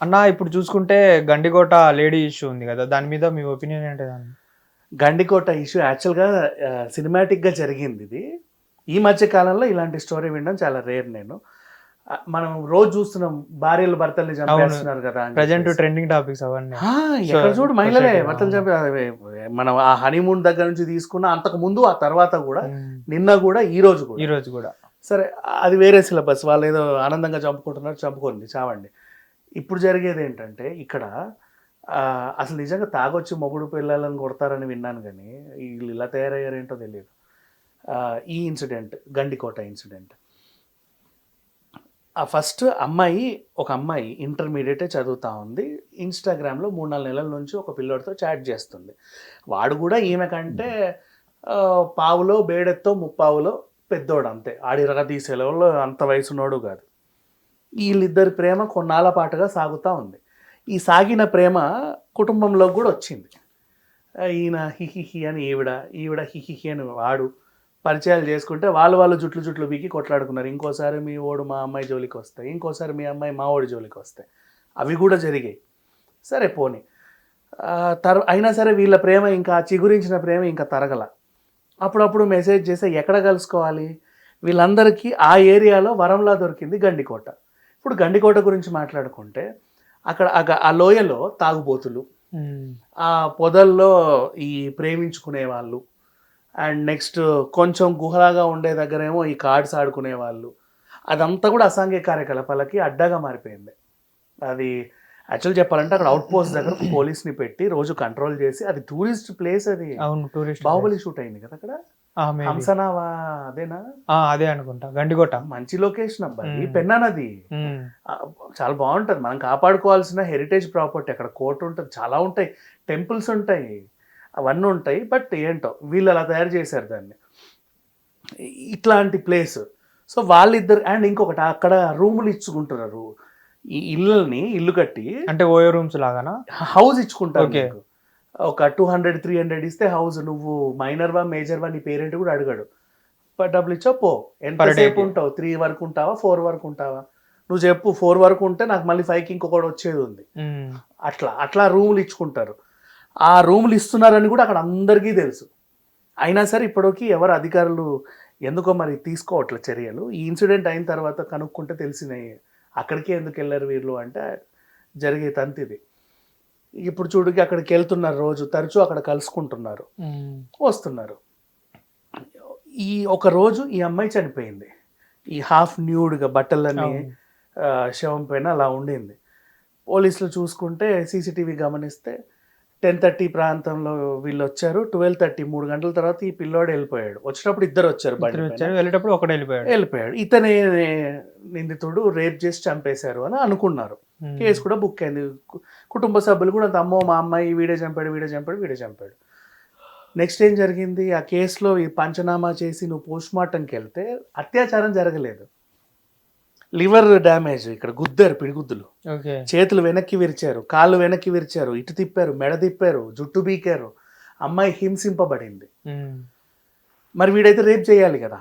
అన్న ఇప్పుడు చూసుకుంటే గండికోట లేడీ ఇష్యూ ఉంది కదా దాని మీద మీ ఒపీనియన్ ఏంటి దాన్ని గండికోట ఇష్యూ యాక్చువల్గా సినిమాటిక్గా జరిగింది ఇది. ఈ మధ్య కాలంలో ఇలాంటి స్టోరీ వినడం చాలా రేర్ నేను. మనం రోజు చూస్తున్నాం భార్యలు భర్తల్ని చంపేస్తున్నారు కదా ప్రజెంట్. ట్రెండింగ్ టాపిక్స్ అవన్నీ. ఎక్కడ చూడు మహిళలే భర్తలు చంపే మనం ఆ హనీమూన్ దగ్గర నుంచి తీసుకున్న అంతకు ముందు ఆ తర్వాత కూడా. నిన్న కూడా ఈ రోజు ఈ కూడా రోజు కూడా. సరే అది వేరే సిలబస్ వాళ్ళు ఏదో ఆనందంగా చంపుకుంటున్నారు చంపుకోండి చావండి. ఇప్పుడు జరిగేది ఏంటంటే ఇక్కడ అసలు నిజంగా తాగొచ్చి మొగుడు పిల్లలను కొడతారని విన్నాను కానీ వీళ్ళు ఇలా తయారయ్యారేంటో తెలియదు. ఈ ఇన్సిడెంట్ గండికోట ఇన్సిడెంట్. ఆ ఫస్ట్ అమ్మాయి ఒక అమ్మాయి ఇంటర్మీడియటే చదువుతా ఉంది. ఇన్స్టాగ్రామ్లో మూడు నాలుగు నెలల నుంచి ఒక పిల్లోడితో చాట్ చేస్తుంది. వాడు కూడా ఈమె కంటే పావులో బేడెత్తో ముప్పావులో పెద్దోడు అంతే. ఆడి రగతీ తీసేలో అంత వయసున్నోడు కాదు. వీళ్ళిద్దరి ప్రేమ కొన్నాళ్ళ పాటుగా సాగుతూ ఉంది. ఈ సాగిన ప్రేమ కుటుంబంలోకి కూడా వచ్చింది. ఈయన హిహిహి అని ఈవిడ ఈవిడ హిహిహి అని వాడు పరిచయాలు చేసుకుంటే వాళ్ళు వాళ్ళు జుట్లు జుట్లు బీకి కొట్లాడుకున్నారు. ఇంకోసారి మీ ఓడు మా అమ్మాయి జోలికి వస్తాయి ఇంకోసారి మీ అమ్మాయి మా ఓడి జోలికి వస్తాయి. అవి కూడా జరిగాయి. సరే పోనీ. తర తర్ అయినా సరే వీళ్ళ ప్రేమ ఇంకా చిగురించిన ప్రేమ ఇంకా తరగల. అప్పుడప్పుడు మెసేజ్ చేస్తే ఎక్కడ కలుసుకోవాలి? వీళ్ళందరికీ ఆ ఏరియాలో వరంలా దొరికింది గండికోట. ఇప్పుడు గండికోట గురించి మాట్లాడుకుంటే అక్కడ ఆ లోయలో తాగుబోతులు. ఆ పొదల్లో ఈ ప్రేమించుకునే వాళ్ళు అండ్ నెక్స్ట్ కొంచెం గుహలాగా ఉండే దగ్గరేమో ఈ కార్డ్స్ ఆడుకునే వాళ్ళు అదంతా కూడా అసాంఘిక కార్యకలాపాలకి అడ్డాగా మారిపోయింది. అది యాక్చువల్ చెప్పాలంటే అక్కడ అవుట్ పోస్ట్ దగ్గర పోలీస్ని పెట్టి రోజు కంట్రోల్ చేసి అది టూరిస్ట్ ప్లేస్ అది అవును టూరిస్ట్ బాహుబలి షూట్ అయింది కదా అక్కడ? హంసనావా అదేనా? అదే అనుకుంటా. గండికోట మంచి లొకేషన్ అబ్బాయి మ్మ్. పెన్నా నది. ఆ, చాలా బాగుంటుంది. మనం కాపాడుకోవాల్సిన హెరిటేజ్ ప్రాపర్టీ అక్కడ కోర్టు ఉంటుంది. చాలా ఉంటాయి. టెంపుల్స్ ఉంటాయి. అవన్నీ ఉంటాయి. బట్ ఏంటో వీళ్ళు అలా తయారు చేశారు దాన్ని. ఇట్లాంటి ప్లేస్ సో వాళ్ళిద్దరు అండ్ ఇంకొకటి అక్కడ రూములు ఇచ్చుకుంటున్నారు. ఈ ఇళ్ళని ఇల్లు కట్టి అంటే ఓయో రూమ్స్ లాగానా? హౌస్ ఇచ్చుకుంటారు. ఒక టూ హండ్రెడ్ త్రీ హండ్రెడ్ ఇస్తే హౌస్ నువ్వు మైనర్ వా మేజర్ వా నీ పేరెంట్ కూడా అడగాడు. డబ్బులు ఇచ్చా పో. ఎంతసేపు. ఉంటావు? త్రీ వరకు ఉంటావా ఫోర్ వరకు ఉంటావా? నువ్వు చెప్పు ఫోర్ వరకు ఉంటే నాకు మళ్ళీ ఫైవ్కి ఇంకొకటి వచ్చేది ఉంది. అట్లా అట్లా రూములు ఇచ్చుకుంటారు. ఆ రూములు ఇస్తున్నారని కూడా అక్కడ అందరికీ తెలుసు. అయినా సరే ఇప్పటికి ఎవరు అధికారులు ఎందుకో మరి తీసుకోవట్లే చర్యలు. ఈ ఇన్సిడెంట్ అయిన తర్వాత కనుక్కుంటే తెలిసినాయి. అక్కడికే ఎందుకు వెళ్ళారు వీళ్ళు అంటే జరిగే తంతిది. ఇప్పుడు చూడుకి అక్కడికి వెళ్తున్నారు రోజు తరచూ అక్కడ కలుసుకుంటున్నారు. వస్తున్నారు. ఈ ఒక రోజు ఈ అమ్మాయి చనిపోయింది. ఈ హాఫ్ న్యూడ్గా బట్టలన్నీ శవం పైన అలా ఉండింది. పోలీసులు చూసుకుంటే సీసీటీవీ గమనిస్తే టెన్ థర్టీ ప్రాంతంలో వీళ్ళు వచ్చారు ట్వెల్వ్ థర్టీ మూడు గంటల తర్వాత ఈ పిల్లోడు వెళ్ళిపోయాడు. వచ్చేటప్పుడు ఇద్దరు వచ్చారు బండి. వచ్చారు. వెళ్ళేటప్పుడు ఒకటే వెళ్ళిపోయాడు. వెళ్ళిపోయాడు. ఇతనే నిందితుడు రేప్ చేసి చంపేశారు అని అనుకున్నారు. కేసు కూడా బుక్ అయింది. కుటుంబ సభ్యులు కూడా అంత అమ్మో మా అమ్మాయి వీడే చంపాడు వీడే చంపాడు వీడే చంపాడు. నెక్స్ట్ ఏం జరిగింది? ఆ కేసులో ఈ పంచనామా చేసి నువ్వు పోస్ట్ మార్టంకి వెళ్తే అత్యాచారం జరగలేదు. లివర్ డ్యామేజ్ ఇక్కడ గుద్దారు పిడిగుద్దులు. చేతులు వెనక్కి విరిచారు కాళ్ళు వెనక్కి విరిచారు ఇటు తిప్పారు మెడ తిప్పారు జుట్టు బీకారు అమ్మాయి హింసింపబడింది. మరి వీడైతే రేప్ చేయాలి కదా.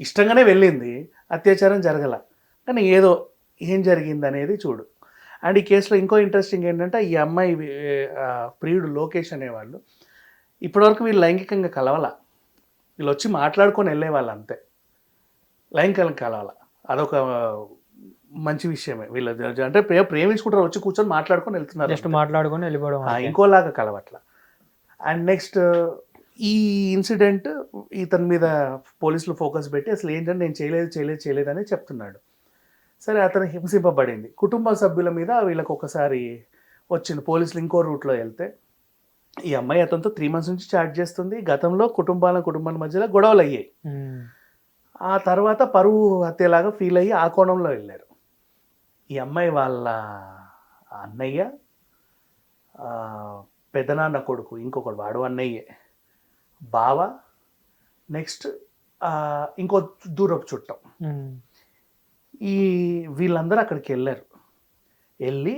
ఇష్టంగానే వెళ్ళింది అత్యాచారం జరగల. కానీ ఏదో ఏం జరిగింది అనేది చూడు. అండ్ ఈ కేసులో ఇంకో ఇంట్రెస్టింగ్ ఏంటంటే ఈ అమ్మాయి ప్రియుడు లోకేష్ అనేవాళ్ళు ఇప్పటివరకు వీళ్ళు లైంగికంగా కలవాల. వీళ్ళు వచ్చి మాట్లాడుకొని వెళ్ళేవాళ్ళు అంతే. లైంగికంగా కలవాల. అదొక మంచి విషయమే. వీళ్ళు అంటే ప్రే ప్రేమించుకుంటారు వచ్చి కూర్చొని మాట్లాడుకొని వెళ్తున్నారు జస్ట్ మాట్లాడుకొని వెళ్ళిపోవడం. ఇంకోలాగా కలవట్ల. అండ్ నెక్స్ట్ ఈ ఇన్సిడెంట్ ఇతని మీద పోలీసులు ఫోకస్ పెట్టి అసలు ఏంటంటే నేను చేయలేదు చేయలేదు చేయలేదు అని చెప్తున్నాడు. సరే అతను హింసింపబడింది. కుటుంబ సభ్యుల మీద వీళ్ళకి ఒకసారి వచ్చింది. పోలీసులు ఇంకో రూట్లో వెళ్తే ఈ అమ్మాయి అతనితో త్రీ మంత్స్ నుంచి చాట్ చేస్తుంది. గతంలో కుటుంబాల కుటుంబాల మధ్యలో గొడవలు అయ్యాయి. ఆ తర్వాత పరువు హత్యలాగా ఫీల్ అయ్యి ఆ కోణంలో వెళ్ళారు. ఈ అమ్మాయి వాళ్ళ అన్నయ్య పెదనాన్న కొడుకు ఇంకొకడు వాడు అన్నయ్యే. బావ నెక్స్ట్ ఇంకో దూరపు చుట్టం. ఈ వీళ్ళందరూ అక్కడికి వెళ్ళారు. వెళ్ళి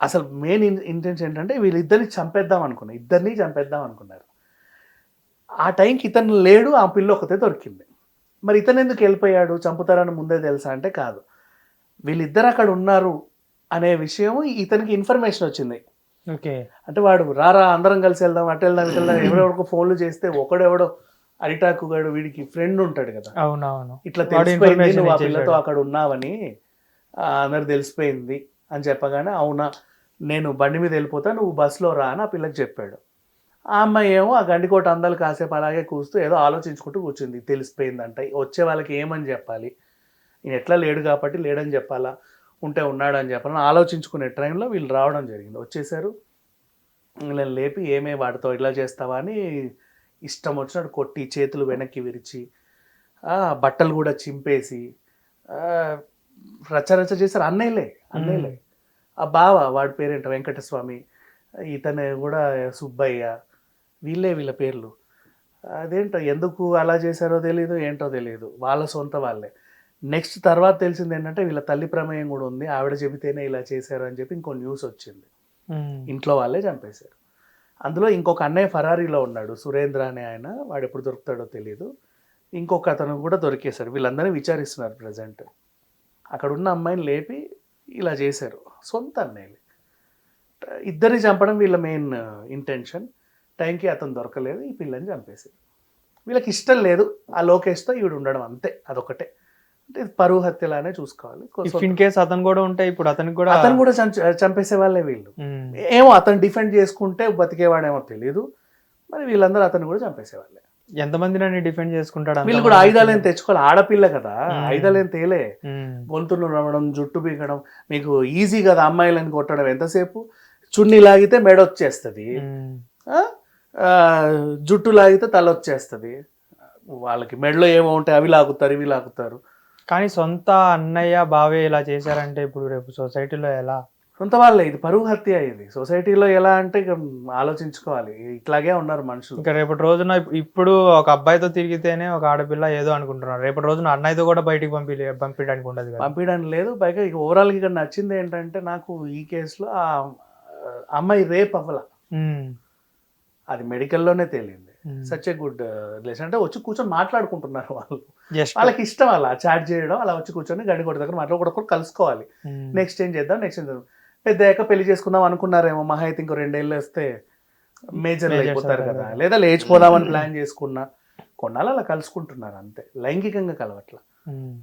అసలు మెయిన్ ఇంటెన్షన్ ఏంటంటే వీళ్ళిద్దరిని చంపేద్దాం అనుకున్నారు. ఇద్దరిని చంపేద్దాం అనుకున్నారు. ఆ టైంకి ఇతను లేడు ఆ పిల్ల ఒకతే దొరికింది. మరి ఇతను ఎందుకు వెళ్ళిపోయాడు? చంపుతారని ముందే తెలుసా అంటే కాదు. వీళ్ళిద్దరు అక్కడ ఉన్నారు అనే విషయం ఇతనికి ఇన్ఫర్మేషన్ వచ్చింది. ఓకే. అంటే వాడు రారా అందరం కలిసి వెళ్దాం అటు వెళ్దాం ఇటు వెళ్దాం ఎవరెవరికో ఫోన్లు చేస్తే ఒకడెవడో అరిటాకు గాడు వీడికి ఫ్రెండ్ ఉంటాడు కదా. అవునవును. ఇట్లా తెలిసిపోయింది నువ్వు ఆ. పిల్లతో అక్కడ ఉన్నావని అందరు తెలిసిపోయింది అని చెప్పగానే అవునా నేను బండి మీద వెళ్ళిపోతా నువ్వు బస్సులో రా అని ఆ పిల్లకి చెప్పాడు. ఆ అమ్మాయి ఏమో ఆ గండికోట అందాలు కాసేపు అలాగే కూస్తూ ఏదో ఆలోచించుకుంటూ కూర్చుంది. తెలిసిపోయిందంట. వచ్చే వాళ్ళకి ఏమని చెప్పాలి? ఈయన ఎట్లా లేడు కాబట్టి లేడని చెప్పాలా? ఉంటే ఉన్నాడు అని చెప్పాలని ఆలోచించుకునే టైంలో వీళ్ళు రావడం జరిగింది. వచ్చేసారు. వీళ్ళని లేపి ఏమే వాడితో ఇట్లా చేస్తావా అని ఇష్టం వచ్చినట్టు కొట్టి చేతులు వెనక్కి విరిచి బట్టలు కూడా చింపేసి రచ్చ చేశారు. అన్నయ్యలే అన్నయ్యలే. ఆ బావ వాడి పేరేంట? వెంకటస్వామి. ఇతను కూడా సుబ్బయ్య. వీళ్ళే వీళ్ళ పేర్లు. అదేంటో ఎందుకు అలా చేశారో తెలియదు ఏంటో తెలియదు వాళ్ళ సొంత వాళ్ళే. నెక్స్ట్ తర్వాత తెలిసింది ఏంటంటే వీళ్ళ తల్లి ప్రమేయం కూడా ఉంది. ఆవిడ చెబితేనే ఇలా చేశారు అని చెప్పి ఇంకో న్యూస్ వచ్చింది. ఇంట్లో వాళ్ళే చంపేశారు. అందులో ఇంకొక అన్నయ్య ఫరారీలో ఉన్నాడు. సురేంద్ర అనే ఆయన. వాడు ఎప్పుడు దొరుకుతాడో తెలియదు ఇంకొక అతను కూడా దొరికేశారు. వీళ్ళందరినీ విచారిస్తున్నారు ప్రజెంట్. అక్కడ ఉన్న అమ్మాయిని లేపి ఇలా చేశారు. సొంత అన్నయ్యలు. ఇద్దరిని చంపడం వీళ్ళ మెయిన్ ఇంటెన్షన్. టైంకి అతను దొరకలేదు ఈ పిల్లని చంపేశారు వీళ్ళకి ఇష్టం లేదు ఆ లోకేష్తో ఈవిడ ఉండడం అంతే అదొకటే. అంటే ఇది పరువు హత్యలానే చూసుకోవాలి. ఇన్ కేస్ అతను కూడా ఉంటే ఇప్పుడు అతనికి కూడా అతను కూడా చంపేసే వాళ్ళే వీళ్ళు. ఏమో అతను డిఫెండ్ చేసుకుంటే బతికేవాడేమో తెలియదు మరి వీళ్ళందరూ అతను కూడా చంపేసేవాళ్ళే ఎంతమందిని డిఫెండ్ చేసుకుంటాడు వీళ్ళు? కూడా ఆయుధాలు ఏం తెచ్చుకోవాలి ఆడపిల్ల కదా. ఆయుధాలు ఏం తేలే. గొంతులు నవ్వడం జుట్టు పీకడం మీకు ఈజీ కదా అమ్మాయిలను కొట్టడం ఎంతసేపు? చున్నీ లాగితే మెడ వచ్చేస్తుంది జుట్టు లాగితే తల వచ్చేస్తుంది. వాళ్ళకి మెడలో ఏమో ఉంటాయి అవి లాగుతారు ఇవి లాగుతారు. కానీ సొంత అన్నయ్య బావే ఇలా చేశారంటే ఇప్పుడు రేపు సొసైటీలో ఎలా? సొంత వాళ్ళే ఇది పరువు హత్య ఇది. సొసైటీలో ఎలా అంటే ఇక ఆలోచించుకోవాలి. ఇట్లాగే ఉన్నారు మనుషులు. ఇంకా రేపటి రోజున ఇప్- ఇప్పుడు ఒక అబ్బాయితో తిరిగితేనే ఒక ఆడపిల్ల ఏదో అనుకుంటున్నారు. రేపటి రోజున అన్నయ్యతో కూడా బయటికి పంపి పంపించడానికి ఉండదు పంపించడానికి లేదు. పైగా ఇక ఓవరాల్ ఇక్కడ నచ్చింది ఏంటంటే నాకు ఈ కేసులో ఆ అమ్మాయి రేప్ అవ్వాల. అది మెడికల్లోనే తేలింది. సచ్ ఏ గుడ్ రిలేషన్ అంటే వచ్చి కూర్చొని మాట్లాడుకుంటున్నారు వాళ్ళు. వాళ్ళకి ఇష్టం అలా చాట్ చేయడం అలా వచ్చి కూర్చొని గడి కొట్టి దగ్గర మాట్లాడుకోవడం కలుసుకోవాలి. ఉమ్. నెక్స్ట్ ఏం చేద్దాం నెక్స్ట్ ఏం చేద్దాం. పెద్ద అయ్యాక పెళ్ళి చేసుకుందాం అనుకున్నారేమో మహా అయితే ఇంకో రెండేళ్ళు వస్తే మేజర్ అయిపోతారు కదా. లేదా లేచిపోదామని ప్లాన్ చేసుకున్నా. కొన్నాళ్ళు అలా కలుసుకుంటున్నారు అంతే. లైంగికంగా కలవట్ల. ఉమ్.